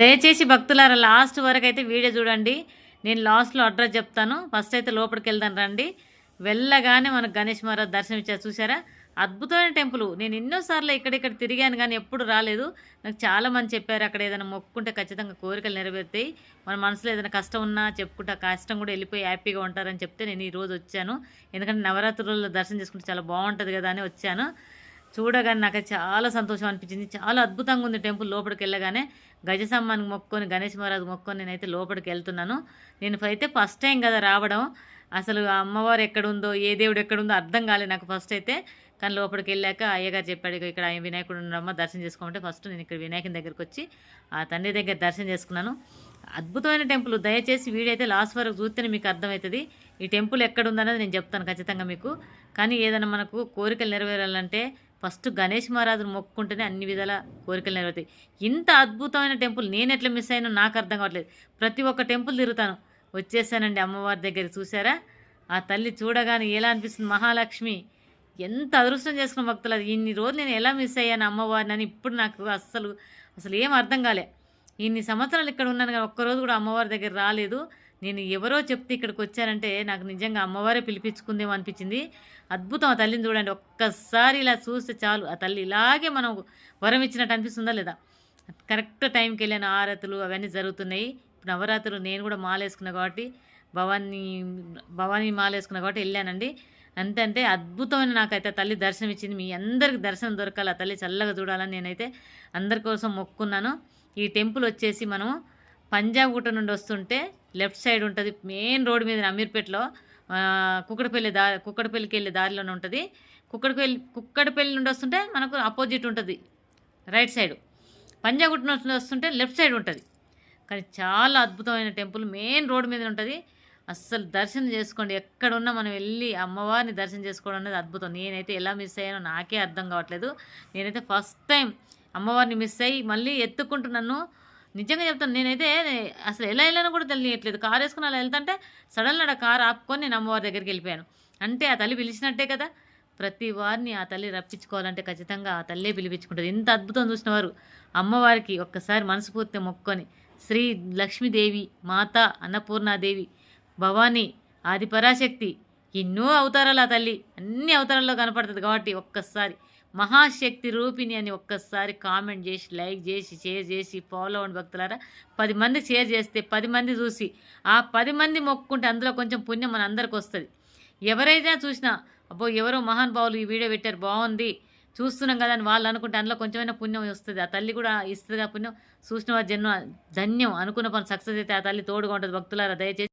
దయచేసి భక్తులారా లాస్ట్ వరకు అయితే వీడియో చూడండి. నేను లాస్ట్లో అడ్రస్ చెప్తాను. ఫస్ట్ అయితే లోపలికి వెళ్దాను రండి. వెళ్ళగానే మనకు గణేష్ మహారాజ్ దర్శనం ఇచ్చారు. చూసారా అద్భుతమైన టెంపుల్. నేను ఎన్నోసార్లు ఇక్కడిక్కడ తిరిగాను కానీ ఎప్పుడు రాలేదు. నాకు చాలా మంది చెప్పారు అక్కడ ఏదైనా మొక్కుంటే ఖచ్చితంగా కోరికలు నెరవేరుతాయి. మన మనసులో ఏదైనా కష్టం ఉన్నా చెప్పుకుంటే కష్టం కూడా వెళ్ళిపోయి హ్యాపీగా ఉంటారని చెప్తే నేను ఈరోజు వచ్చాను. ఎందుకంటే నవరాత్రుల్లో దర్శనం చేసుకుంటే చాలా బాగుంటుంది కదా అని వచ్చాను. చూడగానే నాకు చాలా సంతోషం అనిపించింది. చాలా అద్భుతంగా ఉంది టెంపుల్ లోపలికి వెళ్ళగానే. గజసమ్మానికి మొక్కొని గణేష్ మహారాజు మొక్కొని నేనైతే లోపలికి వెళ్తున్నాను. నేను అయితే ఫస్ట్ టైం కదా రావడం. అసలు అమ్మవారు ఎక్కడుందో ఏ దేవుడు ఎక్కడుందో అర్థం కాలేదు నాకు ఫస్ట్ అయితే. కానీ లోపలికి వెళ్ళాక అయ్యగారు చెప్పాడు ఇక్కడ ఆయన వినాయకుడు ఉన్నాడమ్మా దర్శనం చేసుకోమంటే ఫస్ట్ నేను ఇక్కడ వినాయకుని దగ్గరికి వచ్చి ఆ తండ్రి దగ్గర దర్శనం చేసుకున్నాను. అద్భుతమైన టెంపుల్. దయచేసి వీడైతే లాస్ట్ వరకు చూస్తేనే మీకు అర్థమవుతుంది. ఈ టెంపుల్ ఎక్కడ ఉందన్నది నేను చెప్తాను ఖచ్చితంగా మీకు. కానీ ఏదైనా మనకు కోరికలు నెరవేరాలంటే ఫస్ట్ గణేష్ మహారాజును మొక్కుకుంటేనే అన్ని విధాల కోరికలు నెరవేరుతాయి. ఇంత అద్భుతమైన టెంపుల్ నేను ఎట్లా మిస్ అయినా నాకు అర్థం కావట్లేదు. ప్రతి ఒక్క టెంపుల్ తిరుగుతాను. వచ్చేసానండి అమ్మవారి దగ్గర చూసారా ఆ తల్లి చూడగానే ఎలా అనిపిస్తుంది? మహాలక్ష్మి ఎంత అదృష్టం చేసుకున్న భక్తులు అది. ఇన్ని రోజులు నేను ఎలా మిస్ అయ్యాను అమ్మవారిని అని ఇప్పుడు నాకు అస్సలు అసలు ఏం అర్థం కాలే. ఇన్ని సంవత్సరాలు ఇక్కడ ఉన్నాను కానీ ఒక్కరోజు కూడా అమ్మవారి దగ్గర రాలేదు. నేను ఎవరో చెప్తే ఇక్కడికి వచ్చానంటే నాకు నిజంగా అమ్మవారే పిలిపించుకుందేమో అనిపించింది. అద్భుతం ఆ తల్లిని చూడండి. ఒక్కసారి ఇలా చూస్తే చాలు. ఆ తల్లి ఇలాగే మనం వరం ఇచ్చినట్టు అనిపిస్తుందా లేదా? కరెక్ట్ టైంకి వెళ్ళిన. ఆరతులు అవన్నీ జరుగుతున్నాయి. నవరాత్రులు నేను కూడా మాలేసుకున్నా కాబట్టి భవానీ భవానీ మాలేసుకున్నా కాబట్టి వెళ్ళానండి. అంతే అంటే అద్భుతమైన నాకైతే ఆ తల్లి దర్శనం ఇచ్చింది. మీ అందరికి దర్శనం దొరకాలి. ఆ తల్లి చల్లగా చూడాలని నేనైతే అందరి కోసం మొక్కున్నాను. ఈ టెంపుల్ వచ్చేసి మనం పంజాబ్ గుట్ట నుండి వస్తుంటే లెఫ్ట్ సైడ్ ఉంటుంది మెయిన్ రోడ్ మీద అమీర్పేటలో కుక్కడపల్లి దారి కుక్కడపల్లికి వెళ్ళే దారిలోనే ఉంటుంది. కుక్కడపల్లి కుక్కడపల్లి నుండి వస్తుంటే మనకు అపోజిట్ ఉంటుంది రైట్ సైడ్. పంజాగుట్ట నుండి వస్తుంటే లెఫ్ట్ సైడ్ ఉంటుంది. కానీ చాలా అద్భుతమైన టెంపుల్ మెయిన్ రోడ్ మీద ఉంటుంది. అస్సలు దర్శనం చేసుకోండి ఎక్కడున్నా మనం వెళ్ళి అమ్మవారిని దర్శనం చేసుకోవడం అనేది అద్భుతం. నేనైతే ఎలా మిస్ అయ్యానో నాకే అర్థం కావట్లేదు. నేనైతే ఫస్ట్ టైం అమ్మవారిని మిస్ అయ్యి మళ్ళీ ఎత్తుకుంటూ నన్ను నిజంగా చెప్తాను నేనైతే అసలు ఎలా వెళ్ళానో కూడా తెలియట్లేదు. కారు వేసుకుని అలా వెళ్తుంటే సడన్గా కారు ఆపుకొని నేను అమ్మవారి దగ్గరికి వెళ్ళిపోయాను. అంటే ఆ తల్లి పిలిచినట్టే కదా ప్రతి వారిని ఆ తల్లి రప్పించుకోవాలంటే ఖచ్చితంగా ఆ తల్లే పిలిపించుకుంటుంది. ఇంత అద్భుతం చూసిన వారు. అమ్మవారికి ఒక్కసారి మనస్ఫూర్తి మొక్కొని శ్రీ లక్ష్మీదేవి మాత అన్నపూర్ణాదేవి భవానీ ఆది పరాశక్తి ఎన్నో అవతారాలు ఆ తల్లి. అన్ని అవతారాల్లో కనపడుతుంది కాబట్టి ఒక్కసారి మహాశక్తి రూపిణి అని ఒక్కసారి కామెంట్ చేసి లైక్ చేసి షేర్ చేసి ఫాలో అవ్వండి భక్తులారా. పది మంది షేర్ చేస్తే పది మంది చూసి ఆ పది మంది మొక్కుంటే అందులో కొంచెం పుణ్యం మన అందరికి వస్తుంది. ఎవరైనా చూసినా అబ్బో ఎవరో మహానుభావులు ఈ వీడియో పెట్టారు బాగుంది చూస్తున్నాం కదా అని వాళ్ళు అనుకుంటే అందులో కొంచెమైనా పుణ్యం వస్తుంది. ఆ తల్లి కూడా ఇస్తుంది ఆ పుణ్యం. చూసిన వారి జన్మ ధన్యం అనుకున్న పని సక్సెస్ అయితే ఆ తల్లి తోడుగా ఉంటుంది భక్తులారా దయచేసి.